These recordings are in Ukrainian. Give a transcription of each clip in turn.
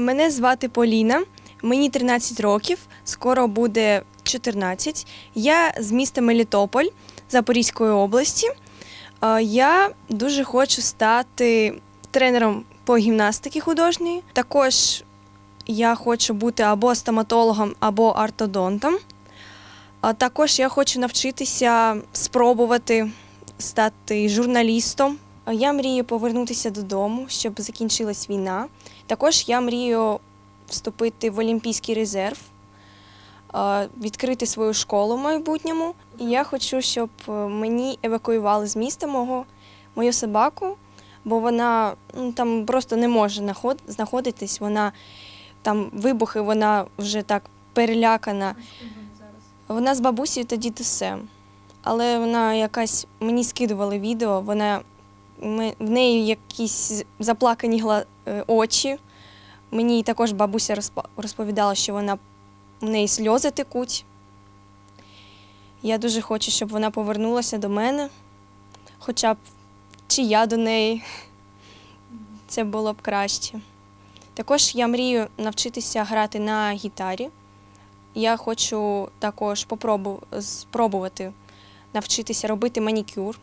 Мене звати Поліна, мені 13 років, скоро буде 14. Я з міста Мелітополь Запорізької області. Е, Я дуже хочу стати тренером по гімнастики художньої. Також я хочу бути або стоматологом, або ортодонтом. Також я хочу навчитися спробувати стати журналістом. Я мрію повернутися додому, щоб закінчилась війна. Також я мрію вступити в Олімпійський резерв, відкрити свою школу в майбутньому. І я хочу, щоб е, мені евакуювали з міста мого мою собаку, бо вона ну, там просто не може знаходитись. Вона там вибухи, вона вже так перелякана. Вона з бабусею та дідусем. Але вона якась мені скидували відео, вона в неї якісь заплакані е, очі. Мені також бабуся розповідала, що вона в неї сльози текуть. Я дуже хочу, щоб вона повернулася до мене, хоча б чи я до неї. Це було б краще. Також я мрію навчитися грати на гітарі. Я хочу також спробувати навчитися робити манікюр.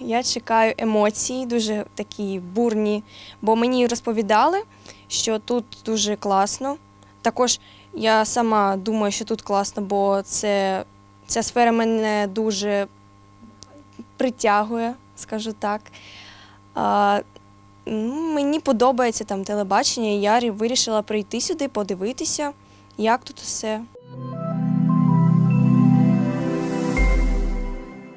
Я чекаю емоцій, дуже такі бурні, бо мені розповідали, що тут дуже класно. Також я сама думаю, що тут класно, бо це, ця сфера мене дуже притягує, скажу так. А, мені подобається там телебачення, і я вирішила прийти сюди, подивитися, як тут усе.